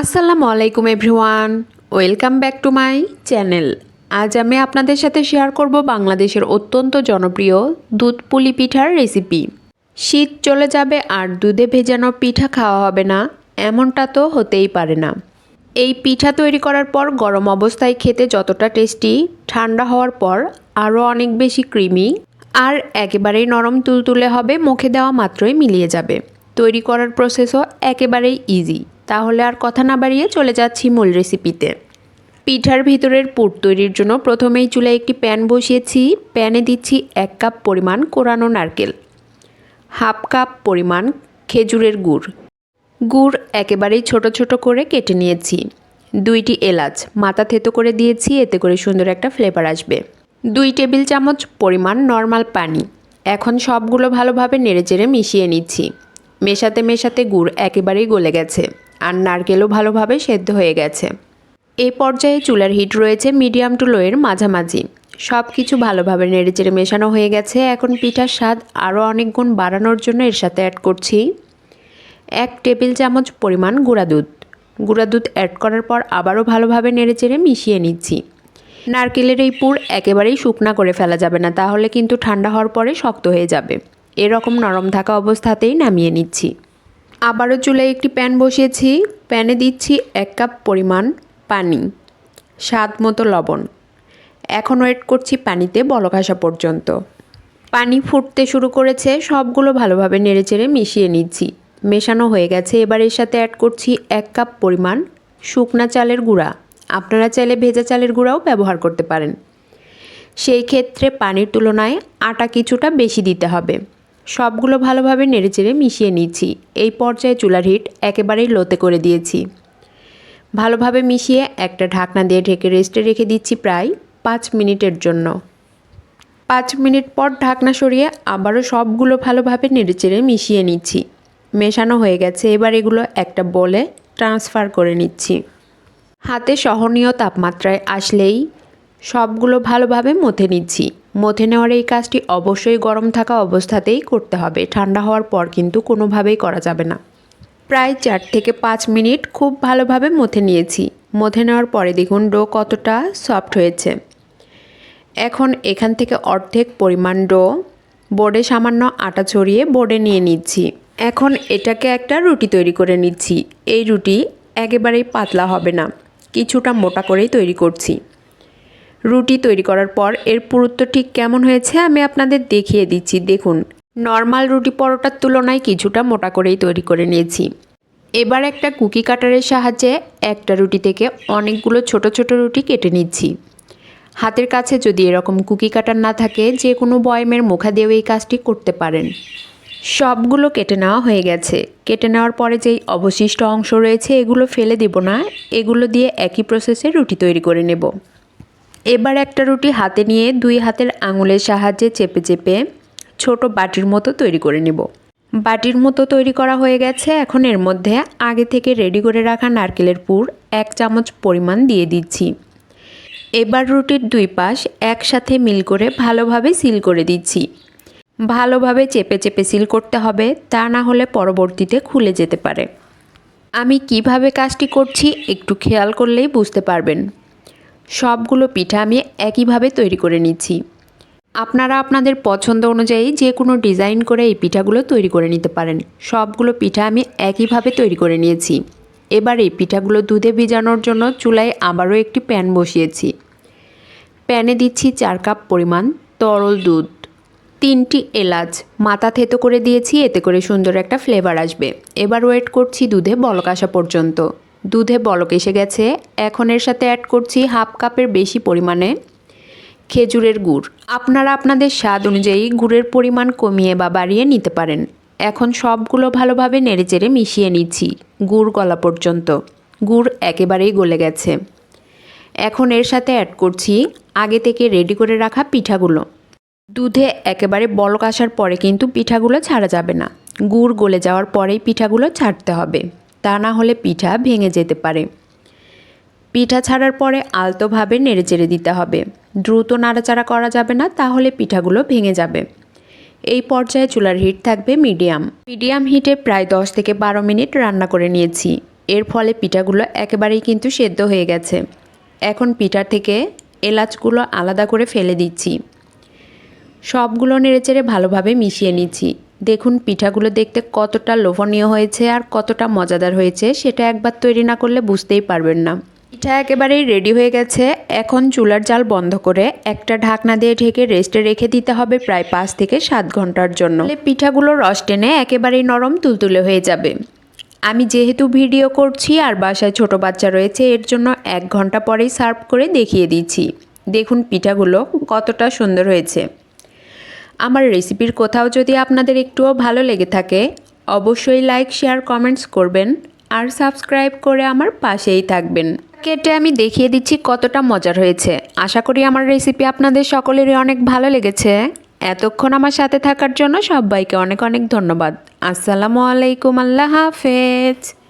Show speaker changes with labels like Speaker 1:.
Speaker 1: আসসালামু আলাইকুম everyone. Welcome back to my channel. আজ আমি আপনাদের সাথে শেয়ার করব বাংলাদেশের অত্যন্ত জনপ্রিয় দুধ পুলি পিঠার রেসিপি। শীত চলে যাবে আর দুধে ভেজানো পিঠা খাওয়া হবে না, এমনটা তো হতেই পারে না। এই পিঠা তৈরি করার পর গরম অবস্থায় খেতে যতটা টেস্টি, ঠান্ডা হওয়ার পর আরও অনেক বেশি ক্রিমি আর একেবারেই নরম তুলতুলে হবে মুখে দেওয়া মাত্রই মিলিয়ে যাবে। তৈরি করার প্রসেসও একেবারেই ইজি তাহলে আর কথা না বাড়িয়ে চলে যাচ্ছি মূল রেসিপিতে পিঠার ভিতরের পুর তৈরির জন্য প্রথমেই চুলায় একটি প্যান বসিয়েছি। প্যানে দিচ্ছি এক কাপ পরিমাণ কোরানো নারকেল, হাফ কাপ পরিমাণ খেজুরের গুড়। গুড় একেবারেই ছোট ছোট করে কেটে নিয়েছি। দুইটি এলাচ মাথা থেতো করে দিয়েছি, এতে করে সুন্দর একটা ফ্লেভার আসবে। দুই টেবিল চামচ পরিমাণ নর্মাল পানি। এখন সবগুলো ভালোভাবে নেড়েচেড়ে মিশিয়ে নিচ্ছি। মেশাতে মেশাতে গুড় একেবারেই গলে গেছে। আর নারকেলও ভালোভাবে সেদ্ধ হয়ে গেছে। এই পর্যায়ে চুলার হিট রয়েছে মিডিয়াম টু লোয়ের মাঝামাঝি। সব কিছু ভালোভাবে নেড়েচেড়ে মেশানো হয়ে গেছে। এখন পিঠার স্বাদ আরও অনেক গুণ বাড়ানোর জন্য এর সাথে অ্যাড করছি এক টেবিল চামচ পরিমাণ গুঁড়া দুধ। গুঁড়া দুধ অ্যাড করার পর আবারও ভালোভাবে নেড়েচেড়ে মিশিয়ে নিচ্ছি। নারকেলের এই পুর একেবারেই শুকনা করে ফেলা যাবে না, তাহলে কিন্তু ঠান্ডা হওয়ার পরে শক্ত হয়ে যাবে। এরকম নরম থাকা অবস্থাতেই নামিয়ে নিচ্ছি। আবারও চুলায় একটি প্যান বসিয়েছি। প্যানে দিচ্ছি এক কাপ পরিমাণ পানি, স্বাদ মতো লবণ। এখন ওয়েট করছি পানিতে বলক পর্যন্ত। পানি ফুটতে শুরু করেছে, সবগুলো ভালোভাবে নেড়েচেড়ে মিশিয়ে নিচ্ছি। মেশানো হয়ে গেছে, এবার এর সাথে অ্যাড করছি এক কাপ পরিমাণ শুকনা চালের গুঁড়া। আপনারা চাইলে ভেজা চালের গুঁড়াও ব্যবহার করতে পারেন। সেই ক্ষেত্রে পানির তুলনায় আটা কিছুটা বেশি দিতে হবে। সবগুলো ভালোভাবে নেড়েচেড়ে মিশিয়ে নিচ্ছি এই পর্যায়ে চুলার হিট একেবারেই লোতে করে দিয়েছি। ভালোভাবে মিশিয়ে একটা ঢাকনা দিয়ে ঢেকে রেস্টে রেখে দিচ্ছি প্রায় পাঁচ মিনিটের জন্য। পাঁচ মিনিট পর ঢাকনা সরিয়ে আবারও সবগুলো ভালোভাবে নেড়েচেড়ে মিশিয়ে নিচ্ছি। মেশানো হয়ে গেছে, এবার এগুলো একটা বলে ট্রান্সফার করে নিচ্ছি। হাতে সহনীয় তাপমাত্রায় আসলেই সবগুলো ভালোভাবে মথে নিচ্ছি। মথে নেওয়ার এই কাজটি অবশ্যই গরম থাকা অবস্থাতেই করতে হবে। ঠান্ডা হওয়ার পর কিন্তু কোনোভাবেই করা যাবে না। প্রায় চার থেকে পাঁচ মিনিট খুব ভালোভাবে মথে নিয়েছি। মথে নেওয়ার পরে দেখুন ডো কতটা সফট হয়েছে। এখন এখান থেকে অর্ধেক পরিমাণ ডো, বোর্ডে সামান্য আটা ছড়িয়ে বোর্ডে নিয়ে নিচ্ছি। এখন এটাকে একটা রুটি তৈরি করে নিচ্ছি। এই রুটি একেবারেই পাতলা হবে না। কিছুটা মোটা করেই তৈরি করছি। রুটি তৈরি করার পর এর পুরুত্ব ঠিক কেমন হয়েছে আমি আপনাদের দেখিয়ে দিচ্ছি। দেখুন, নর্মাল রুটি পরোটার তুলনায় কিছুটা মোটা করেই তৈরি করে নিয়েছি। এবার একটা কুকি কাটারের সাহায্যে একটা রুটি থেকে অনেকগুলো ছোট ছোট রুটি কেটে নিচ্ছি। হাতের কাছে যদি এরকম কুকি কাটার না থাকে, যে কোনো বয়মের মুখা দিয়েও এই কাজটি করতে পারেন। সবগুলো কেটে নেওয়া হয়ে গেছে। কেটে নেওয়ার পরে যেই অবশিষ্ট অংশ রয়েছে, এগুলো ফেলে দেব না। এগুলো দিয়ে একই প্রসেসে রুটি তৈরি করে নেব। এবার একটা রুটি হাতে নিয়ে দুই হাতের আঙুলের সাহায্যে চেপে চেপে ছোট বাটির মতো তৈরি করে নেব। বাটির মতো তৈরি করা হয়ে গেছে। এখন এর মধ্যে আগে থেকে রেডি করে রাখা নারকেলের পুর এক চামচ পরিমাণ দিয়ে দিচ্ছি। এবার রুটির দুই পাশ একসাথে মিল করে ভালোভাবে সিল করে দিচ্ছি। ভালোভাবে চেপে চেপে সিল করতে হবে, তা না হলে পরবর্তীতে খুলে যেতে পারে। আমি কীভাবে কাজটি করছি একটু খেয়াল করলেই বুঝতে পারবেন। সবগুলো পিঠা আমি একইভাবে তৈরি করে নিচ্ছি। আপনারা আপনাদের পছন্দ অনুযায়ী যে কোনো ডিজাইন করে এই পিঠাগুলো তৈরি করে নিতে পারেন। সবগুলো পিঠা আমি একইভাবে তৈরি করে নিয়েছি। এবার এই পিঠাগুলো দুধে ভিজানোর জন্য চুলায় আবারও একটি প্যান বসিয়েছি। প্যানে দিচ্ছি চার কাপ পরিমাণ তরল দুধ। তিনটি এলাচ মাথা থেতো করে দিয়েছি, এতে করে সুন্দর একটা ফ্লেভার আসবে। এবার ওয়েট করছি দুধে বলক আসা পর্যন্ত। দুধে বলক এসে গেছে। এখন এর সাথে অ্যাড করছি হাফ কাপের বেশি পরিমাণে খেজুরের গুড়। আপনারা আপনাদের স্বাদ অনুযায়ী গুড়ের পরিমাণ কমিয়ে বা বাড়িয়ে নিতে পারেন। এখন সবগুলো ভালোভাবে নেড়েচেড়ে মিশিয়ে নিচ্ছি, গুড় গলা পর্যন্ত। গুড় একেবারেই গলে গেছে। এখন এর সাথে অ্যাড করছি আগে থেকে রেডি করে রাখা পিঠাগুলো। দুধে একেবারে বলক আসার পরে কিন্তু পিঠাগুলো ছাড়া যাবে না। গুড় গলে যাওয়ার পরেই পিঠাগুলো ছাড়তে হবে। তা না হলে পিঠা ভেঙে যেতে পারে। পিঠা ছাড়ার পরে আলতোভাবে নেড়েচেড়ে দিতে হবে। দ্রুত নাড়াচাড়া করা যাবে না, তাহলে পিঠাগুলো ভেঙে যাবে। এই পর্যায়ে চুলার হিট থাকবে মিডিয়াম। মিডিয়াম হিটে প্রায় দশ থেকে বারো মিনিট রান্না করে নিয়েছি। এর ফলে পিঠাগুলো একেবারেই কিন্তু সেদ্ধ হয়ে গেছে। এখন পিঠা থেকে এলাচগুলো আলাদা করে ফেলে দিচ্ছি। সবগুলো নেড়েচেড়ে ভালোভাবে মিশিয়ে নিচ্ছি। দেখুন, পিঠাগুলো দেখতে কতটা লোভনীয় হয়েছে আর কতটা মজাদার হয়েছে, সেটা একবার তৈরি না করলে বুঝতেই পারবেন না। পিঠা একেবারেই রেডি হয়ে গেছে। এখন চুলার জাল বন্ধ করে একটা ঢাকনা দিয়ে ঢেকে রেস্টে রেখে দিতে হবে প্রায় পাঁচ থেকে সাত ঘণ্টার জন্য। পিঠাগুলো রস টেনে একেবারেই নরম তুলতুলে হয়ে যাবে। আমি যেহেতু ভিডিও করছি আর বাসায় ছোট বাচ্চা রয়েছে, এর জন্য এক ঘণ্টা পরেই সার্ভ করে দেখিয়ে দিচ্ছি। দেখুন, পিঠাগুলো কতটা সুন্দর হয়েছে। আমার রেসিপির কোথাও যদি আপনাদের একটুও ভালো লেগে থাকে, অবশ্যই লাইক শেয়ার কমেন্টস করবেন আর সাবস্ক্রাইব করে আমার পাশেই থাকবেন। কেটে আমি দেখিয়ে দিচ্ছি কতটা মজার হয়েছে। আশা করি আমার রেসিপি আপনাদের সকলেরই অনেক ভালো লেগেছে। এতক্ষণ আমার সাথে থাকার জন্য সবাইকে অনেক অনেক ধন্যবাদ। আসসালামু আলাইকুম, আল্লাহ হাফেজ।